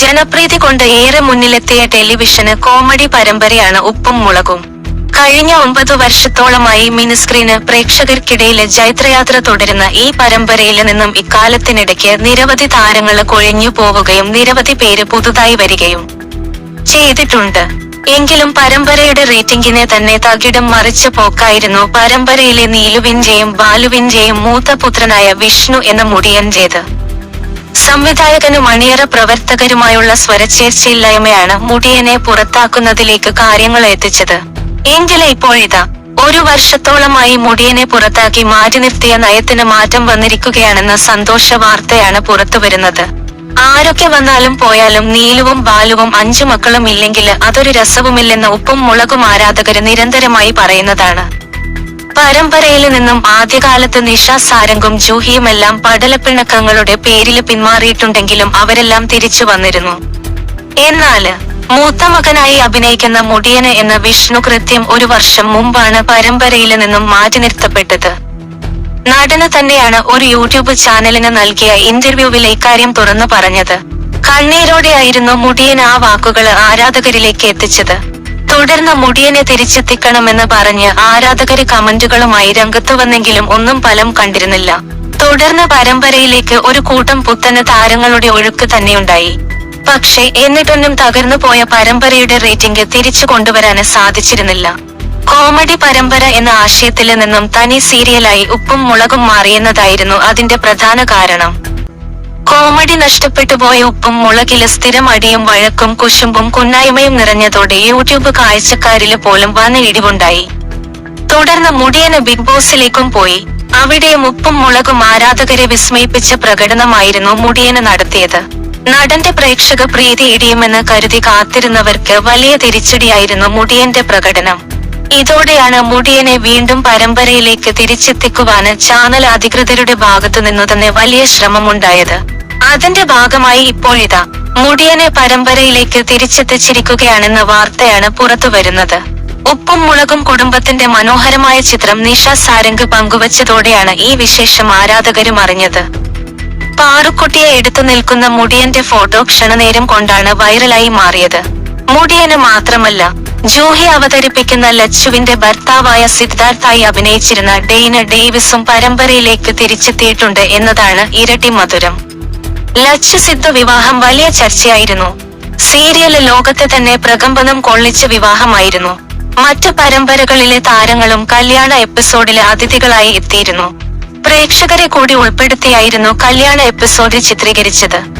ജനപ്രീതി കൊണ്ട് ഏറെ മുന്നിലെത്തിയ ടെലിവിഷന് കോമഡി പരമ്പരയാണ് ഉപ്പും മുളകും. കഴിഞ്ഞ ഒമ്പത് വർഷത്തോളമായി മിനിസ്ക്രീന് പ്രേക്ഷകർക്കിടയിലെ ജൈത്രയാത്ര തുടരുന്ന ഈ പരമ്പരയിൽ നിന്നും ഇക്കാലത്തിനിടയ്ക്ക് നിരവധി താരങ്ങൾ കൊഴിഞ്ഞു പോവുകയും നിരവധി പേര് പുതുതായി വരികയും ചെയ്തിട്ടുണ്ട്. എങ്കിലും പരമ്പരയുടെ റേറ്റിംഗിനെ തന്നെ തകിടം മറിച്ച പോക്കായിരുന്നു പരമ്പരയിലെ നീലുവിന്റെയും ബാലുവിന്റെയും മൂത്ത പുത്രനായ വിഷ്ണു എന്ന മുടിയന്റേത് സംവിധായകനും അണിയറ പ്രവർത്തകരുമായുള്ള സ്വരച്ചേർച്ചയില്ലായ്മയാണ് മുടിയനെ പുറത്താക്കുന്നതിലേക്ക് കാര്യങ്ങൾ എത്തിച്ചത്. എങ്കിലെ ഇപ്പോഴിതാ ഒരു വർഷത്തോളമായി മുടിയനെ പുറത്താക്കി മാറ്റി നിർത്തിയ നയത്തിന് മാറ്റം വന്നിരിക്കുകയാണെന്ന സന്തോഷ വാർത്തയാണ് പുറത്തുവരുന്നത് ആരൊക്കെ വന്നാലും പോയാലും നീലുവും ബാലുവും അഞ്ചു മക്കളും ഇല്ലെങ്കിൽ അതൊരു രസവുമില്ലെന്ന് ഉപ്പും മുളകും ആരാധകര് നിരന്തരമായി പറയുന്നതാണ്. പരമ്പരയിൽ നിന്നും ആദ്യകാലത്ത് നിഷ സാരംഗും ജൂഹിയുമെല്ലാം പടലപ്പിണക്കങ്ങളുടെ പേരിൽ പിന്മാറിയിട്ടുണ്ടെങ്കിലും അവരെല്ലാം തിരിച്ചു വന്നിരുന്നു. എന്നാൽ മൂത്ത മകനായി അഭിനയിക്കുന്ന മുടിയന് എന്ന വിഷ്ണു കൃത്യം ഒരു വർഷം മുമ്പാണ് പരമ്പരയിൽ നിന്നും മാറ്റി നിർത്തപ്പെട്ടത്. നടന് തന്നെയാണ് ഒരു യൂട്യൂബ് ചാനലിന് നൽകിയ ഇന്റർവ്യൂവിൽ ഇക്കാര്യം തുറന്നു പറഞ്ഞത്. കണ്ണീരോടെയായിരുന്നു മുടിയൻ ആ വാക്കുകൾ ആരാധകരിലേക്ക് എത്തിച്ചത്. തുടർന്ന് മുടിയനെ തിരിച്ചെത്തിക്കണമെന്ന് പറഞ്ഞ് ആരാധകര് കമന്റുകളുമായി രംഗത്തു വന്നെങ്കിലും ഒന്നും ഫലം കണ്ടിരുന്നില്ല. തുടർന്ന് പരമ്പരയിലേക്ക് ഒരു കൂട്ടം പുത്തന് താരങ്ങളുടെ ഒഴുക്ക് തന്നെയുണ്ടായി. പക്ഷേ എന്നിട്ടൊന്നും തകർന്നു പോയ പരമ്പരയുടെ റേറ്റിംഗ് തിരിച്ചു കൊണ്ടുവരാന് സാധിച്ചിരുന്നില്ല. കോമഡി പരമ്പര എന്ന ആശയത്തിൽ നിന്നും തനി സീരിയലായി ഉപ്പും മുളകും മാറിയെന്നതായിരുന്നു അതിന്റെ പ്രധാന കാരണം. കോമഡി നഷ്ടപ്പെട്ടു പോയ ഉപ്പും മുളകിൽ സ്ഥിരം അടിയും വഴക്കും കുശുമ്പും കുന്നായ്മയും നിറഞ്ഞതോടെ യൂട്യൂബ് കാഴ്ചക്കാരിൽ പോലും വന്ന ഇടിവുണ്ടായി. തുടർന്ന് മുടിയന് ബിഗ് ബോസിലേക്കും പോയി. അവിടെ ഉപ്പും മുളകും ആരാധകരെ വിസ്മയിപ്പിച്ച പ്രകടനമായിരുന്നു മുടിയന് നടത്തിയത്. നടന്റെ പ്രേക്ഷക പ്രീതി ഇടിയുമെന്ന് കരുതി കാത്തിരുന്നവർക്ക് വലിയ തിരിച്ചടിയായിരുന്നു മുടിയന്റെ പ്രകടനം. ഇതോടെയാണ് മുടിയനെ വീണ്ടും പരമ്പരയിലേക്ക് തിരിച്ചെത്തിക്കുവാന് ചാനൽ അധികൃതരുടെ ഭാഗത്തു നിന്നു തന്നെ വലിയ ശ്രമമുണ്ടായത്. അതിന്റെ ഭാഗമായി ഇപ്പോഴിതാ മുടിയനെ പരമ്പരയിലേക്ക് തിരിച്ചെത്തിച്ചിരിക്കുകയാണെന്ന വാർത്തയാണ് പുറത്തുവരുന്നത് ഉപ്പും മുളകും കുടുംബത്തിന്റെ മനോഹരമായ ചിത്രം നിഷ സാരംഗ് പങ്കുവച്ചതോടെയാണ് ഈ വിശേഷം ആരാധകരും അറിഞ്ഞത്. പാറുക്കുട്ടിയെ എടുത്തു നിൽക്കുന്ന മുടിയന്റെ ഫോട്ടോ ക്ഷണനേരം കൊണ്ടാണ് വൈറലായി മാറിയത്. മുടിയന് മാത്രമല്ല ജൂഹി അവതരിപ്പിക്കുന്ന ലച്ചുവിന്റെ ഭർത്താവായ സിദ്ധാർത്ഥായി അഭിനയിച്ചിരുന്ന ഡെയ്ന ഡേവിസും പരമ്പരയിലേക്ക് തിരിച്ചെത്തിയിട്ടുണ്ട് എന്നതാണ് ഇരട്ടി മധുരം. ലച്ചു സിദ്ധു വിവാഹം വലിയ ചർച്ചയായിരുന്നു. സീരിയൽ ലോകത്തെ തന്നെ പ്രകമ്പനം കൊള്ളിച്ച വിവാഹമായിരുന്നു. മറ്റു പരമ്പരകളിലെ താരങ്ങളും കല്യാണ എപ്പിസോഡിലെ അതിഥികളായി എത്തിയിരുന്നു. പ്രേക്ഷകരെ കൂടി ഉൾപ്പെടുത്തിയായിരുന്നു കല്യാണ എപ്പിസോഡ് ചിത്രീകരിച്ചത്.